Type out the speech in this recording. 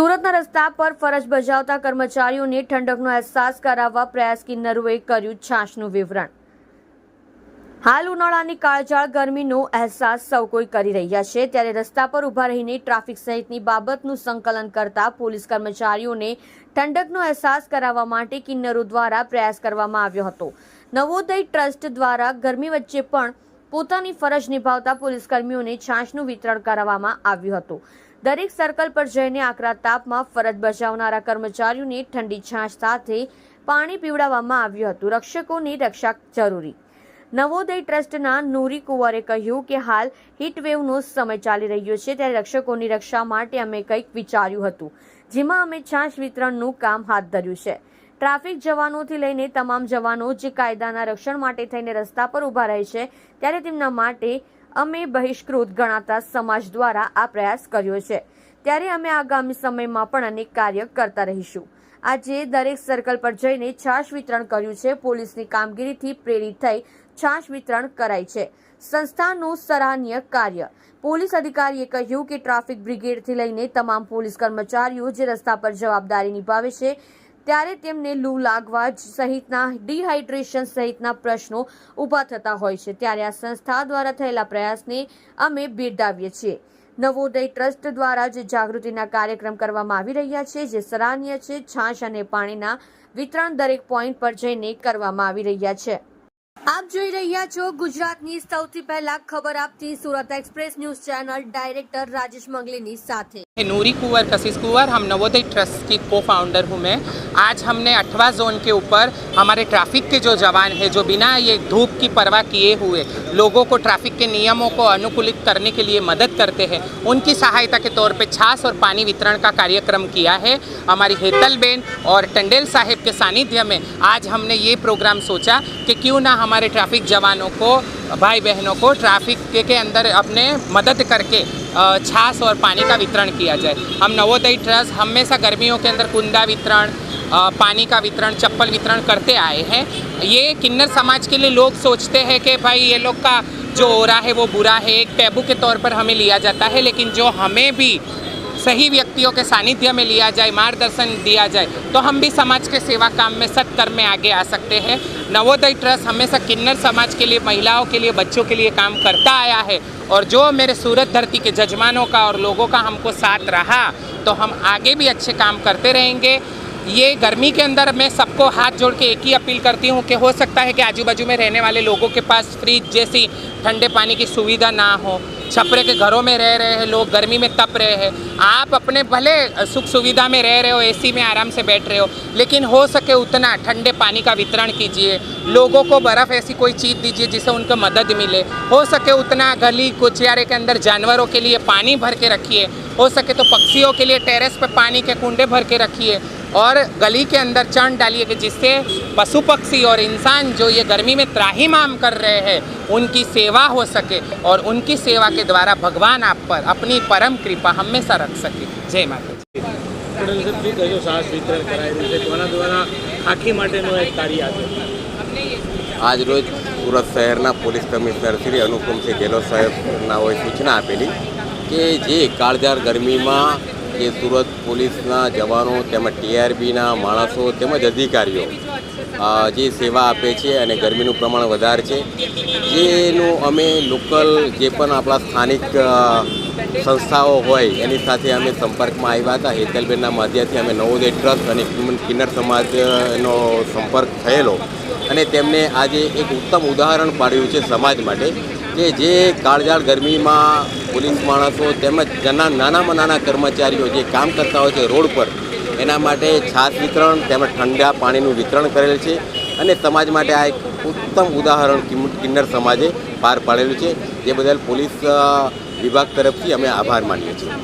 સુરતના રસ્તા પર ફરજ બજાવતા કર્મચારીઓને ઠંડકનો અહેસાસ કરાવવા પ્રયાસ કિન્નરોએ કર્યું છાશનું વિવરણ. હાલ ઉનાળાની કાળજાળ ગરમીનો અહેસાસ સૌ કોઈ કરી રહ્યા છે. ત્યારે રસ્તા પર ઊભા રહીને ટ્રાફિક સહિતની બાબતનું સંકલન કરતા પોલીસ કર્મચારીઓને ઠંડકનો અહેસાસ કરાવવા માટે કિન્નરો દ્વારા પ્રયાસ કરવામાં આવ્યો હતો. નવોદય ટ્રસ્ટ દ્વારા ગરમી વચ્ચે પણ પોતાની ફરજ નિભાવતા પોલીસ કર્મીઓને છાશનું વિતરણ કરાવવામાં આવ્યું હતું. દરેક સર્કલ પર જઈને આકરા તાપમાં ફરજ બજાવનારા કર્મચારીઓને ઠંડી છાશ સાથે પાણી પીવડાવવામાં આવ્યું હતું. રક્ષકોની રક્ષા જરૂરી. નવોદય ટ્રસ્ટના નૂરી કુંવરે કહ્યું કે હાલ હીટવેવનો સમય ચાલી રહ્યો છે ત્યારે રક્ષકોની રક્ષા માટે અમે કંઈક વિચાર્યું હતું, જેમાં અમે છાશ વિતરણનું કામ હાથ ધર્યું છે. ટ્રાફિક જવાનોથી લઈને તમામ જવાનો જે કાયદાના રક્ષણ માટે થઈને રસ્તા પર ઊભા રહે છે, ત્યારે તેમના માટે અમે બહિષ્કૃત ગણાતા સમાજ દ્વારા આ પ્રયાસ કર્યો છે. ત્યારે અમે આગામી સમયમાં પણ અનેક કાર્ય કરતા રહીશું. આજે દરેક સર્કલ પર જઈને છાશ વિતરણ કર્યું છે. પોલીસની કામગીરીથી પ્રેરિત થઈ છાશ વિતરણ કરાય છે. સંસ્થાનું સરાહનીય કાર્ય. પોલીસ અધિકારીએ કહ્યું કે ટ્રાફિક બ્રિગેડથી લઈને તમામ પોલીસ કર્મચારીઓ જે રસ્તા પર જવાબદારી નિભાવે છે ત્યારે તેમને લૂ લાગવા સહિતના ડિહાઇડ્રેશન સહિતના પ્રશ્નો ઊભા થતા હોય છે. ત્યારે આ સંસ્થા દ્વારા થયેલા પ્રયાસને અમે બિરદાવીએ છીએ. નવોદય ટ્રસ્ટ દ્વારા જે જાગૃતિના કાર્યક્રમ કરવામાં આવી રહ્યા છે, જે સરાહનીય છે. છાશ અને પાણીના વિતરણ દરેક પોઈન્ટ પર જઈને કરવામાં આવી રહ્યા છે. આપ જોઈ રહ્યા છો ગુજરાતની સૌથી પહેલા ખબર આપતી Surat express news channel, director Rajesh મંગલીની સાથે. नूरी कुंवर, कशिश कुंवर, हम नवोदय ट्रस्ट की को फाउंडर हूँ मैं। आज हमने अठवा जोन के ऊपर हमारे ट्रैफ़िक के जो जवान हैं, जो बिना ये धूप की परवाह किए हुए लोगों को ट्रैफ़िक के नियमों को अनुकूलित करने के लिए मदद करते हैं, उनकी सहायता के तौर पे छाछ और पानी वितरण का कार्यक्रम किया है। हमारी हेतल बेन और टंडेल साहिब के सानिध्य में आज हमने ये प्रोग्राम सोचा कि क्यों ना हमारे ट्रैफ़िक जवानों को भाई बहनों को ट्रैफ़िक के, के अंदर अपने मदद करके छाछ और पानी का वितरण किया जाए। हम नवोदय ट्रस्ट हमेशा गर्मियों के अंदर कुंदा वितरण पानी का वितरण चप्पल वितरण करते आए हैं। ये किन्नर समाज के लिए लोग सोचते हैं कि भाई ये लोग का जो हो रहा है वो बुरा है। एक टैबू के तौर पर हमें लिया जाता है लेकिन जो हमें भी सही व्यक्तियों के सानिध्य में लिया जाए, मार्गदर्शन दिया जाए तो हम भी समाज के सेवा काम में सत्कर्म में आगे आ सकते हैं। नवोदय ट्रस्ट हमेशा किन्नर समाज के लिए, महिलाओं के लिए, बच्चों के लिए काम करता आया है और जो मेरे सूरत धरती के जजमानों का और लोगों का हमको साथ रहा तो हम आगे भी अच्छे काम करते रहेंगे। ये गर्मी के अंदर मैं सबको हाथ जोड़ के एक ही अपील करती हूँ कि हो सकता है कि आजू बाजू में रहने वाले लोगों के पास फ्रिज जैसी ठंडे पानी की सुविधा ना हो। छपरे के घरों में रह रहे हैं, लोग गर्मी में तप रहे हैं। आप अपने भले सुख सुविधा में रह रहे हो एसी में आराम से बैठ रहे हो, लेकिन हो सके उतना ठंडे पानी का वितरण कीजिए। लोगों को बर्फ़ ऐसी कोई चीज़ दीजिए जिससे उनको मदद मिले। हो सके उतना गली, कुचियारे के अंदर जानवरों के लिए पानी भर के रखिए। हो सके तो पक्षियों के लिए टेरेस पर पानी के कुंडे भर के रखिए। और गली के अंदर चण डालिए कि जिससे पशु पक्षी और इंसान जो ये गर्मी में त्राहीमाम कर रहे हैं, उनकी सेवा हो सके। और उनकी सेवा के द्वारा भगवान आप पर अपनी परम कृपा हमेशा रख सके जय माता दी। પ્રદર્શનથી કયો સાહસ વિતરણ કરાઈ રહ્યું છે કોના દ્વારા ખાખી માટેનું એક કાર્ય છે આજ રોજ સુરત શહેરના પોલીસ કમિશનર શ્રી અનુપમસિંહ ગેહલોત સાહેબનાઓએ સૂચના આપેલી કે જે કાળઝાળ ગરમીમાં જે સુરત પોલીસના જવાનો તેમજ ટીઆરબીના માણસો તેમજ અધિકારીઓ અ, જે સેવા આપે છે અને ગરમીનું પ્રમાણ વધારે છે જેનું અમે લોકલ જે પણ આપણા સ્થાનિક સંસ્થાઓ હોય, એની સાથે અમે સંપર્કમાં આવ્યા હતા. હેતલબેનના માધ્યમથી અમે નવોદય ટ્રસ્ટ અને હ્યુમન કિન્નર સમાજનો સંપર્ક થયેલો. અને તેમને આજે એક ઉત્તમ ઉદાહરણ પાડ્યું છે સમાજ માટે, કે જે કાળઝાળ ગરમીમાં પોલીસ માણસો તેમજ જના, નાનામાં નાના કર્મચારીઓ જે કામ કરતા હોય છે રોડ પર, એના માટે છાશ વિતરણ તેમજ ઠંડા પાણીનું વિતરણ કરેલ છે. અને સમાજ માટે આ એક ઉત્તમ ઉદાહરણ કિન્નર સમાજે પાર પાડેલું છે. જે બદલ પોલીસ વિભાગ તરફથી અમે આભાર માનીએ છીએ.